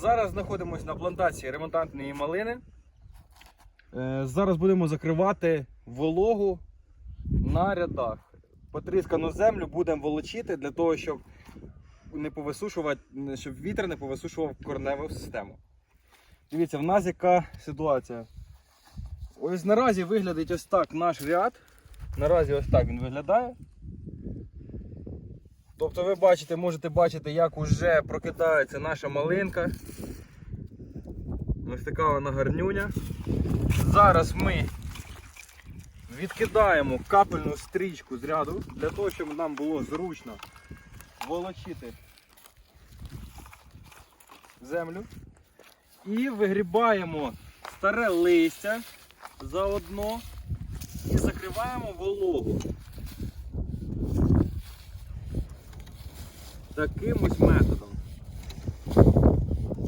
Зараз знаходимося на плантації ремонтантної малини. Е, Зараз будемо закривати вологу на рядах. Потріскану землю будемо волочити для того, щоб не повисушувати, щоб вітер не повисушував корневу систему. Дивіться, в нас яка ситуація. Ось наразі виглядить ось так наш ряд. Наразі ось так він виглядає. Тобто ви бачите, можете бачити, як уже прокидається наша малинка. Ось така вона гарнюня. Зараз ми відкидаємо капельну стрічку з ряду для того, щоб нам було зручно волочити землю. І вигрібаємо старе листя заодно і закриваємо вологу. таким ось методом.